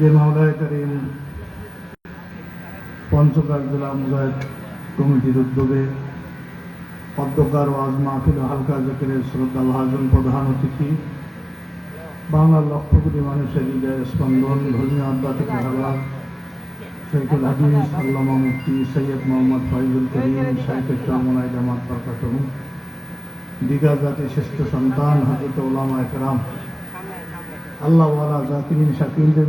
যে মাওলায় করিম পঞ্চগড় জেলা মুজাহিদ কমিটির উদ্যোগে অধ্যকার ওয়াজ মাহফিল হালকা জাকিরের শ্রদ্ধা ভাজন প্রধান অতিথি, বাংলার লক্ষ কোটি মানুষের হৃদয়ের স্পন্দন, ধর্মীয় আধ্যাত্মিক ধারণা শেখুল হাদিস আল্লামা মুফতি সৈয়দ মোহাম্মদ ফয়জুল করিম শাইখুল চামনাই জামাত বরকাতুহ দীঘা জাতির শ্রেষ্ঠ সন্তান, হজরত ওলামা একরাম আল্লাহ ওয়ালা জাকিরিন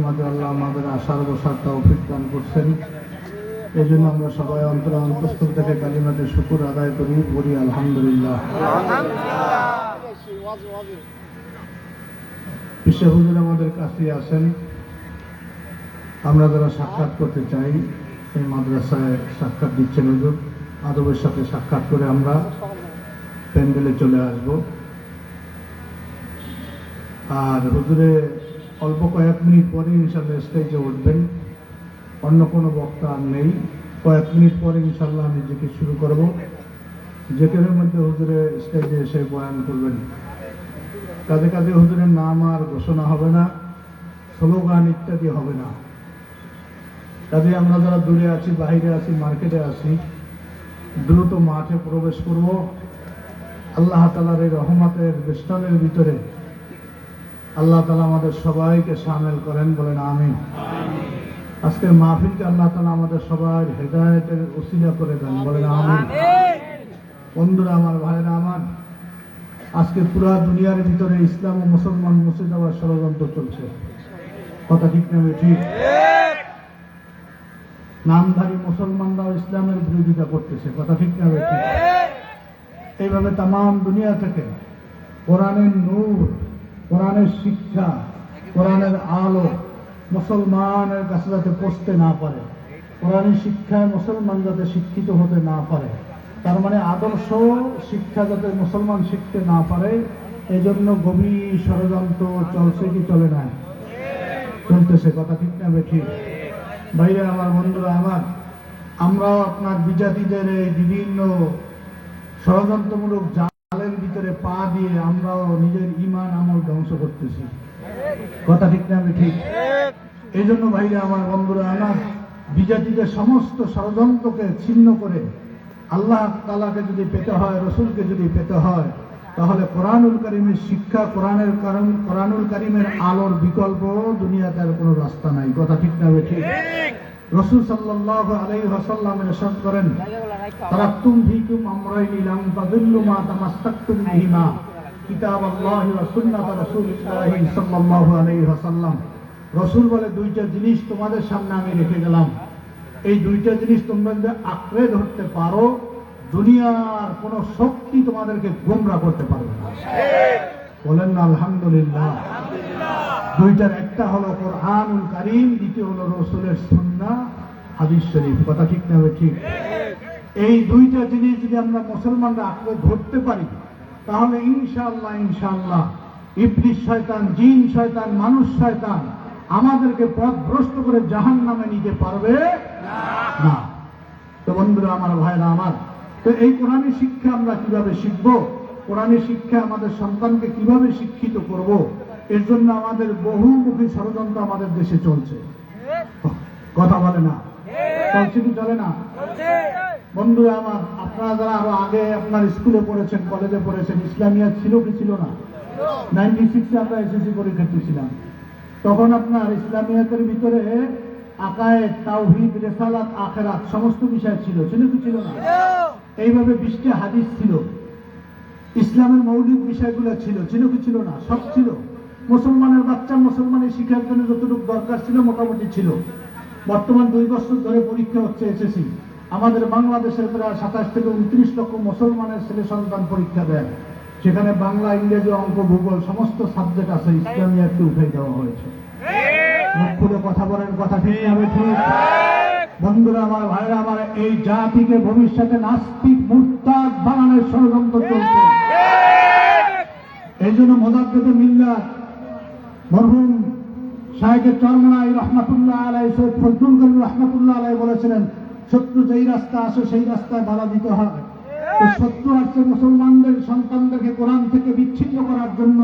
মাঝে আল্লাহ আমাদের আশার বসার তৌফিক দান করছেন। এই জন্য আমরা সবাই অন্তর অন্তস্থল থেকে কালিমাতে শুকুর আদায় করি, বলি আলহামদুলিল্লাহ। বিশ্ব হুজুর আমাদের কাছে আসেন আমরা যারা সাক্ষাৎ করতে চাই, সেই মাদ্রাসায় সাক্ষাৎ দিচ্ছেন হুজুর। আদবের সাথে সাক্ষাৎ করে আমরা প্যান্ডেলে চলে আসব। আর হুজুরে অল্প কয়েক মিনিট পরে ইনশাল্লাহ স্টেজে উঠবেন। অন্য কোনো বক্তা আর নেই। কয়েক মিনিট পরে ইনশাল্লাহ আমি জিকির শুরু করব। জিকিরের মধ্যে হুজুরে স্টেজে এসে বয়ান করবেন। কাজে কাজে হুজুরের নাম আর ঘোষণা হবে না, স্লোগান ইত্যাদি হবে না। কাজে আমরা যারা দূরে আছি বাইরে আছি, মার্কেটে আছি, দ্রুত মাঠে প্রবেশ করব। আল্লাহ তালার এই রহমতের বেষ্টনের ভিতরে আল্লাহ তালা আমাদের সবাইকে সামিল করেন, বলেন আমিন। আজকের মাহফিলকে আল্লাহ তালা আমাদের সবাই হেদায়তের উসিলা করে দেন, বলেন আমিন। বন্ধুরা, আমার ভাইরা আমার, আজকে পুরা দুনিয়ার ভিতরে ইসলাম ও মুসলমান মুর্শিদাবাদ ষড়যন্ত্র চলছে। কথা ঠিক না ঠিক? নামধারী মুসলমানরাও ইসলামের বিরোধিতা করতেছে, কথা ঠিক না ঠিক? এইভাবে তাম দুনিয়া থেকে কোরআনের নূর কোরআনের শিক্ষা, কোরআনের আলো মুসলমানের কাছে যাতে পৌঁছতে না পারে, কোরআনের শিক্ষায় মুসলমান যাতে শিক্ষিত হতে না পারে, তার মানে আদর্শ শিক্ষা যাতে মুসলমান শিখতে না পারে এই জন্য গভীর ষড়যন্ত্র চলছে কি চলে না? চলতেছে, কথা ঠিক না ঠিক? বাইরে আমার বন্ধুরা, আমার, আমরাও আপনার বিজাতিদের এই বিভিন্ন ষড়যন্ত্রমূলক জালের ভিতরে পা দিয়ে আমরাও নিজের ইমান আমল ধ্বংস করতেছি। কথা ঠিক না ঠিক? এই জন্য ভাইরা, আমার বন্ধুরা, আমার বিজাতিদের সমস্ত ষড়যন্ত্রকে ছিন্ন করে আল্লাহ তালাকে যদি পেতে হয়, রসুলকে যদি পেতে হয়, তাহলে কোরআনুল করিমের শিক্ষা, কোরআনের কারণ, কোরআনুল করিমের আলোর বিকল্প দুনিয়াতে আর কোনো রাস্তা নাই। কথা ঠিক না ঠিক? রসুল সাল্লাহ আলাই হাসাল্লাম এরশাদ করেন তারাক্তুম ফিকুম আমরাইনি লাম তাযিল্লু মা তামাসসাকতুম বিহিমা। কিতাব আল্লাহি সুন্নাত রাসূলিল্লাহি সাল্লাল্লাহু আলাইহি ওয়াসাল্লাম। রসুল বলে, দুইটা জিনিস তোমাদের সামনে আমি রেখে গেলাম। এই দুইটা জিনিস তোমরা যদি আঁকড়ে ধরতে পারো, দুনিয়ার কোন শক্তি তোমাদেরকে গোমরা করতে পারবে না। বলেন না, আলহামদুলিল্লাহ। দুইটার একটা হলো কোরআনুল কারিম, দ্বিতীয় হলো রসুলের সুন্না হাদিস শরীফ। কথা ঠিক না হবে? ঠিক। এই দুইটা জিনিস যদি আমরা মুসলমানরা আঁকড়ে ধরতে পারি, তাহলে ইনশাআল্লাহ ইনশাআল্লাহ ইবলিশ শয়তান, জিন শয়তান, মানুষ শয়তান আমাদেরকে পথ ভ্রষ্ট করে জাহান নামে নিতে পারবে না। তো বন্ধুরা, আমার ভাইরা, আমার, তো এই কোরআনের শিক্ষা আমরা কীভাবে শিখব? কোরআনের শিক্ষা আমাদের সন্তানকে কীভাবে শিক্ষিত করব? এর জন্য আমাদের বহুমুখী ষড়যন্ত্র আমাদের দেশে চলছে। কথা বলে না। চলে না। বন্ধুরা আমার আপনারা যারা আরও আগে আপনার স্কুলে পড়েছেন, কলেজে পড়েছেন, ইসলামিয়া ছিল কি ছিল না? নাইনটি সিক্সে আমরা এসএসসি পরীক্ষা দিয়েছিলাম। তখন আপনার ইসলামিয়াতের ভিতরে আকায় তাওহিদ, রেসালাত, আখেরাত সমস্ত বিষয় ছিল। ছিল কি ছিল না? এইভাবে বিশটি হাদিস ছিল। ইসলামের মৌলিক বিষয়গুলো ছিল। ছিল কি ছিল না? সব ছিল। মুসলমানের বাচ্চা মুসলমানের শিক্ষার জন্য যতটুকু দরকার ছিল, মোটামুটি ছিল। বর্তমান দুই বছর ধরে পরীক্ষা হচ্ছে এসএসসি আমাদের বাংলাদেশের প্রায় সাতাশ থেকে উনত্রিশ লক্ষ মুসলমানের ছেলে সন্তান পরীক্ষা দেয়। সেখানে বাংলা, ইংরেজি, অঙ্ক, ভূগোল, সমস্ত সাবজেক্ট আছে ইসলামিয়াকে উঠে দেওয়া হয়েছে। খুলে কথা বলেন, কথা ঠিক হবে ঠিক বন্ধুরা, আমার ভাইরা আমার এই জাতিকে ভবিষ্যতে নাস্তিক, মুরতাদ বানানোর ষড়যন্ত্র চলছে। এই জন্য মোদাদ্দেদ মিল্লাত মরহুম শাহেকের চরমনাই রহমাতুল্লাহ আলাই সৈয়দ ফজলুল করিম রহমাতুল্লাহ আলাই বলেছিলেন শত্রু যেই রাস্তা আসে সেই রাস্তায় বাধা দিতে তো শত্রু আসছে মুসলমানদের সন্তানদেরকে কোরআন থেকে বিচ্ছিন্ন করার জন্য।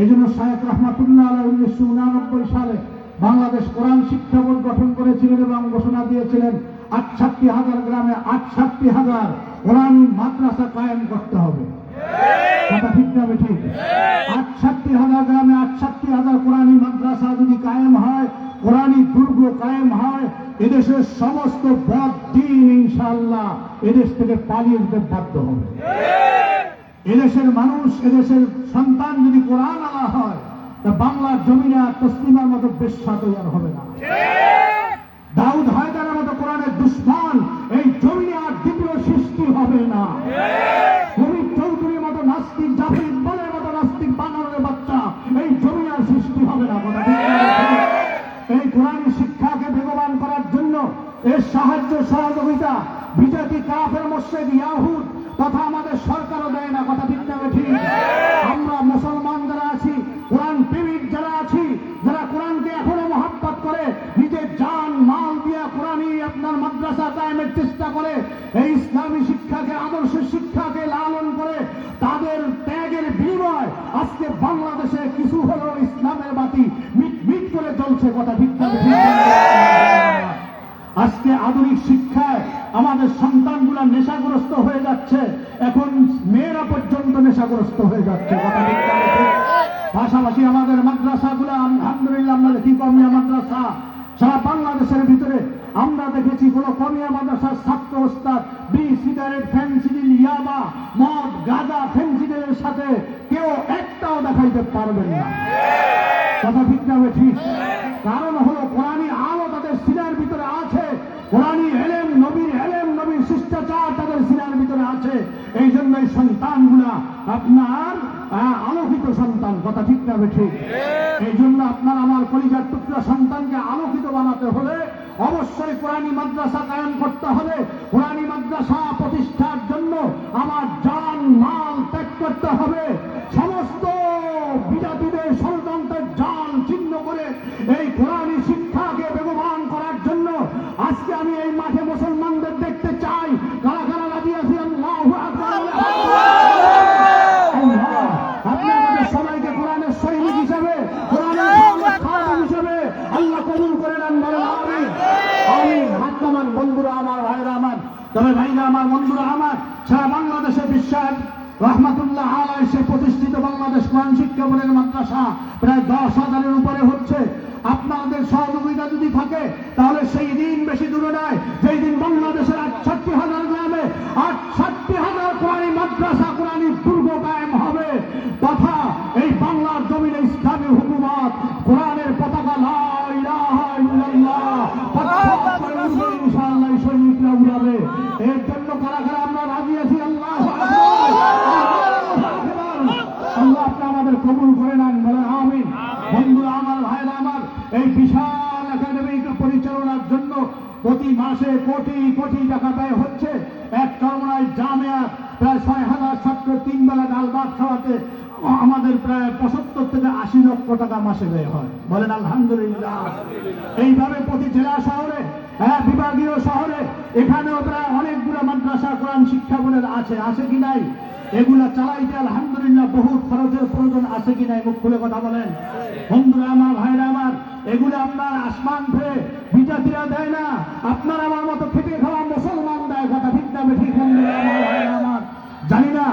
এই জন্য শাহেক রহমাতুল্লাহ আলাই উনিশশো উনানব্বই সালে বাংলাদেশ কোরআন শিক্ষা বোর্ড গঠন করেছিলেন এবং ঘোষণা দিয়েছিলেন, আটষট্টি হাজার গ্রামে আটষট্টি হাজার কোরআন মাদ্রাসা কায়েম করতে হবে। কথা ঠিক না ঠিক? আটষট্টি হাজার গ্রামে আটষট্টি হাজার কোরআনী মাদ্রাসা যদি কায়েম হয় কোরআনী দুর্গ কায়েম হয় এদেশের সমস্ত বদ দিন ইনশাল্লাহ এদেশ থেকে পালিয়ে যেতে বাধ্য হবে। এদেশের মানুষ এদেশের সন্তান যদি কোরআন আলা হয় তা বাংলার জমিনে আর তসলিমার মতো বেশ্যা তৈরি হবে না। দাউদ হায়দারের মতো কোরআনের দুশ্মন এই জমিনে আর দ্বিতীয় সৃষ্টি হবে না। সাহায্য সহযোগিতা, বিজেপি, কাফের ইয়াহুদ তথা আমাদের সরকারও দেয় না, কথা ঠিক আমরা মুসলমান যারা আছি, কোরআন প্রেমিক যারা আছি, যারা কোরআনকে এখনও করে, নিজের জান, মাল দিয়া কোরআনই আপনার মাদ্রাসা কায়েমের চেষ্টা করে, এই ইসলামী শিক্ষাকে, আদর্শ শিক্ষাকে লালন করে, তাদের ত্যাগের বিনিময় আজকে বাংলাদেশে কিছু হলেও ইসলামের বাতি মিট মিট করে চলছে কথা ঠিক আধুনিক শিক্ষায় আমাদের সন্তানগুলা নেশাগ্রস্ত হয়ে যাচ্ছে। এখন মেয়েরা পর্যন্ত নেশাগ্রস্ত হয়ে যাচ্ছে? পাশাপাশি আমাদের মাদ্রাসাগুলা, আলহামদুলিল্লাহ, আমরা দেখি কমিয়া মাদ্রাসা। সারা বাংলাদেশের ভিতরে আমরা দেখেছি কোন কমিয়া মাদ্রাসার ছাত্র ওস্তাদ বি সিগারেট ফেন্সিডিল, ইয়াবা, মদ, গাঁজা, ফেন্সিডিলের সাথে কেউ একটাও দেখাইতে পারবেন না। কথা ঠিক না ঠিক। কারণ হলো কোরআনী আলো তাদের সিনার ভিতরে আছে কোরআনী এলেম নবীর এলেম নবীর শিষ্টাচার তাদের সিনার ভিতরে আছে এই জন্য এই সন্তানগুলা আপনার আলোকিত সন্তান কথা ঠিক না ঠিক? এই জন্য আপনার আমার কলিজার টুকরা সন্তানকে আলোকিত বানাতে হলে অবশ্যই কোরআনী মাদ্রাসা কায়ন করতে হবে। কোরআনী মাদ্রাসা প্রতিষ্ঠার জন্য আমার জান মাল ত্যাগ করতে হবে সমস্ত বিজাতিদের ষড়যন্ত্রের জাল ছিন্ন করে এই কোরআনী শিক্ষাকে বেগবান করার জন্য আজকে আমি এই মাঠে মুসলমানদের দেখতে চাই কারা কারা রাজি আছি আল্লাহু আকবার আল্লাহ, আপনি আমাদের সবাইকে কোরআনের সৈনিক হিসেবে কোরআনের খাদেম হিসেবে আল্লাহ কবুল করে নেন বলেন আমিন আমিন হাত নামান বন্ধুরা আমার ভাইরা আমার তবে ভাইরা আমার বন্ধুরা আমার সারা বাংলাদেশে বিশ্বাস রহমাতুল্লাহ আলাই সে প্রতিষ্ঠিত বাংলাদেশ কোরআন মাদ্রাসা প্রায় দশ হাজারের উপরে হচ্ছে। আপনাদের সহযোগিতা যদি থাকে, তাহলে সেই দিন বেশি দূরে নয়। যেই দিন বাংলাদেশের আটষট্টি হাজার গ্রামে আটষট্টি হাজার কোরআনী মাদ্রাসা কোরআনী দুর্গ কায়েম হবে। তথা এই বাংলার জমিনে ইসলামী হুকুমত কোরআনের পতাকা লা ইলাহা ইল্লাল্লাহ পতাকা করে উড়বে ইনশাআল্লাহ এই সৈনিকরা উড়াবে এর জন্য কারা কারা আমরা রাজি আছি আল্লাহ আল্লাহ আপনি আমাদের কবুল করে নেন বলেন আমিন বন্ধুরা আমার ভাইরা আমার এই বিশাল একাডেমিক পরিচালনার জন্য প্রতি মাসে কোটি কোটি টাকা ব্যয় হচ্ছে। এক চরমনায় জামিয়া প্রায় ছয় হাজার ছাত্র তিন বেলা ডাল ভাত খাওয়াতে আমাদের প্রায় পঁচাত্তর থেকে আশি লক্ষ টাকা মাসে ব্যয় হয়। বলেন আলহামদুলিল্লাহ। এইভাবে প্রতি জেলা শহরে হ্যাঁ বিভাগীয় শহরে, এখানেও প্রায় অনেকগুলো মাদ্রাসা, কোরআন শিক্ষা বোর্ডের আছে। আছে কি নাই? এগুলা চালাইতে আলহামদুলিল্লাহ বহু খরচের প্রয়োজন আছে কি নাই? মুখ খুলে কথা বলেন। বন্ধুরা, আমার ভাইরা এগুলো আপনার আসমান ফেরে বিজাতিরা দেয় না। আপনার আমার মতো খেটে খাওয়া মুসলমান দেয়, কথা ঠিক না ঠিক জানি না,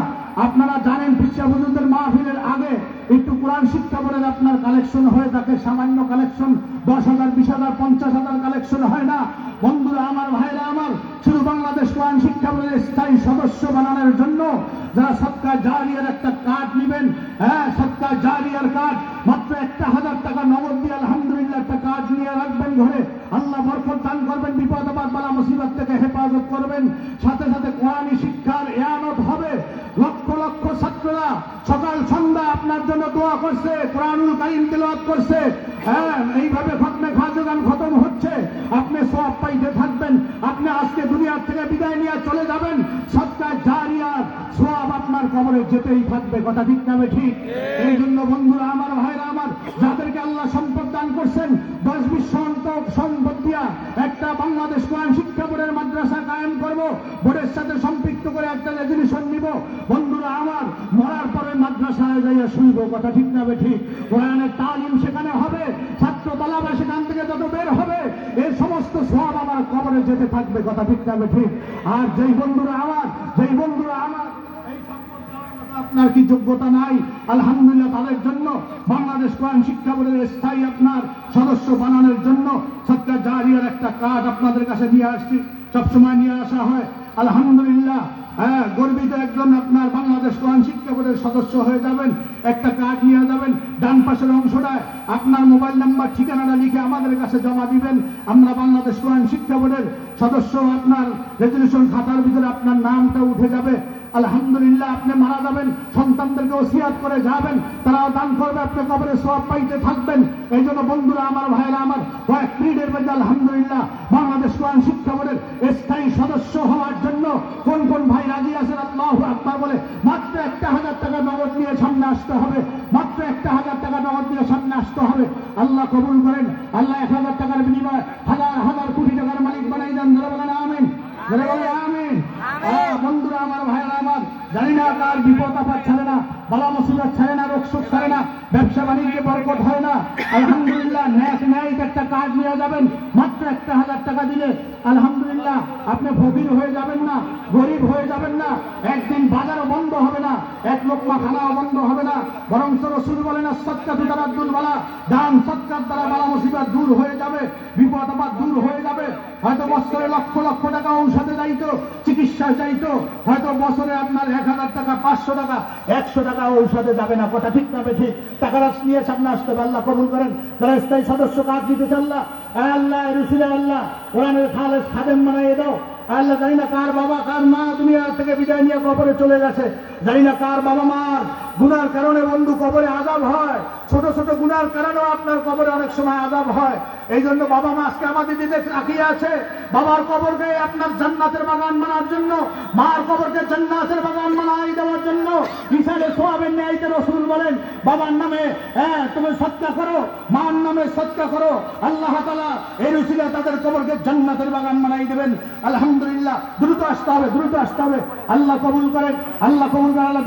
আপনারা জানেন পিচ্ছা হুজুরদের মাহফিলের আগে একটু কোরআন শিক্ষা বোর্ডের আপনার কালেকশন হয়ে থাকে, সামান্য কালেকশন দশ হাজার, বিশ হাজার, পঞ্চাশ হাজার কালেকশন হয় না। বন্ধুরা আমার, ভাইরা আমার, শুধু বাংলাদেশ কোরআন শিক্ষা বোর্ডের স্থায়ী সদস্য বানানোর জন্য যারা সৎকার জারিয়ার একটা কার্ড নেবেন হ্যাঁ সৎকার জারিয়ার কার্ড একটা হাজার টাকা নগদ দিয়ে আলহামদুলিল্লাহ একটা কার্ড নিয়ে রাখবেন ঘরে। আল্লাহ বরকত দান করবেন বিপদ আপদ বালা মুসিবত থেকে হেফাজত করবেন। সাথে সাথে কোরআনী শিক্ষার এয়ানত হবে। লক্ষ লক্ষ ছাত্ররা সকাল সন্ধ্যা আপনার জন্য দোয়া করছে কোরআনুল কারিম তেলাওয়াত করছে। হ্যাঁ এইভাবে খতমে খাজগান খতম হচ্ছে। আপনি সব পাইতে থাকবেন। আপনি আজকে দুনিয়ার থেকে বিদায় নিয়ে চলে যাবেন। সৎকার জারিয়ার সব আপনার কবরে যেতেই থাকবে। কথা ঠিক নামে ঠিক? এই জন্য বন্ধুরা আমার যাদেরকে আল্লাহ সম্পদ দান করছেন, দশ বিশ সম্পদ দিয়া একটা বাংলাদেশ কোরআন শিক্ষা বোর্ডের মাদ্রাসা কায়েম করব, বোর্ডের সাথে সম্পৃক্ত করে একটা রেজলিউশন নিব। বন্ধুরা আমার, মরার পরে মাদ্রাসায় যাইয়া শুইব, কথা ঠিক না ঠিক কোরআনের তালিম সেখানে হবে, ছাত্র তালা সেখান থেকে যত বের হবে এই সমস্ত সোয়াব আমার কবরে যেতে থাকবে, কথা ঠিক থাকবে ঠিক আর যেই বন্ধুরা আমার, যেই বন্ধুরা আমার এই সম্পদ দেওয়ার মতো আপনার কি যোগ্যতা নাই? আলহামদুলিল্লাহ তাদের জন্য বাংলাদেশ কোরআন শিক্ষা বোর্ডের স্থায়ী আপনার সদস্য বানানোর জন্য সরকার জারিয়ার একটা কার্ড আপনাদের কাছে নিয়ে আসছি। সবসময় নিয়ে আসা হয়। আলহামদুলিল্লাহ হ্যাঁ গর্বিত একজন আপনার বাংলাদেশ কোরআন শিক্ষা বোর্ডের সদস্য হয়ে যাবেন। একটা কার্ড নিয়ে যাবেন। ডান পাশের অংশটায় আপনার মোবাইল নাম্বার, ঠিকানাটা লিখে আমাদের কাছে জমা দিবেন। আমরা বাংলাদেশ কোরআন শিক্ষা বোর্ডের সদস্য, আপনার রেজলিউশন খাতার ভিতরে আপনার নামটা উঠে যাবে। আলহামদুলিল্লাহ, আপনি মারা যাবেন, সন্তানদেরকে ওসিয়াত করে যাবেন, তারাও দান করবে, আপনি কবরে সব পাইতে থাকবেন। এই জন্য বন্ধুরা, আমার ভাইরা আমার কয়েক মিনিটের মধ্যে আলহামদুলিল্লাহ, বাংলাদেশ কোরআন শিক্ষা বোর্ডের স্থায়ী সদস্য হওয়ার জন্য কোন কোন ভাই রাজি আছেন? আল্লাহ আকবার বলে, মাত্র একটা হাজার টাকা নগদ নিয়ে সামনে আসতে হবে। মাত্র একটা হাজার টাকা নগদ নিয়ে সামনে আসতে হবে। আল্লাহ কবুল করেন। আল্লাহ এক হাজার টাকার বিনিময়ে হাজার হাজার কোটি টাকার মালিক বানাই দেন ধরে বলেন আমিন ধরে বলে আমিন হ্যাঁ, বন্ধুরা আমার ভাইরা আমার কার বিপদ আপদ ছাড়ে না, বালা মুসিবত ছাড়ে না, রোগ শোক ছাড়ে না, ব্যবসা বাণিজ্যে বরকত হয় না। আলহামদুলিল্লাহ, ন্যাক ন্যায় একটা কাজ নিয়ে যাবেন, মাত্র একটা হাজার টাকা দিলে, আলহামদুলিল্লাহ, আপনি ফকির হয়ে যাবেন না, গরিব হয়ে যাবেন না, একদিন বাজারও বন্ধ হবে না, এক লোকমা খানাও বন্ধ হবে না বরং রসুল বলেন না সৎকাতু দ্বারা দুল বালা, দান সৎকার দ্বারা বালা মুসিবত দূর হয়ে যাবে, বিপদ আবার দূর হয়ে যাবে। হয়তো বছরে লক্ষ লক্ষ টাকা ঔষধে যাইতো চিকিৎসা চাইতো, হয়তো বছরে আপনার এক হাজার পাঁচশো টাকা, একশো টাকা ঔষধে যাবে না, কথা ঠিক না ঠিক টাকাটা নিয়ে সামনে আসতে হবে, আল্লাহ কবুল করেন। যারা স্থায়ী সদস্য, কাজ দিতে আল্লাহ। আল্লাহ রুসিলে আল্লাহ। কোরআনের খালেস খাদেম বানাইয়ে দাও। আল্লাহ, জানি না কার বাবা, কার মা দুনিয়া থেকে বিদায় নিয়ে কবরে চলে গেছে। জানি না কার বাবা মার গুনার কারণে বন্ধু কবরে আজাব হয়। ছোট ছোট গুনার কারণেও আপনার কবরে অনেক সময় আজাব হয়। এই জন্য বাবা মা আজকে আমাদের দিকে তাকিয়ে আছে। বাবার কবরকে আপনার জান্নাতের বাগান বানার জন্য, মার কবরকে জান্নাতের বাগান বানাই দেওয়ার জন্য বিশালে সোয়াবের ন্যায়তে রসুল বলেন, বাবার নামে হ্যাঁ তুমি সৎকা করো, মার নামে সৎকা করো। আল্লাহ তালা এই রসিলা তাদের কবরকে জান্নাতের বাগান বানাই দেবেন। আলহামদুলিল্লাহ, দ্রুত আসতে হবে, দ্রুত আসতে হবে। আল্লাহ কবুল করেন, আল্লাহ কবুল করেন, আল্লাহ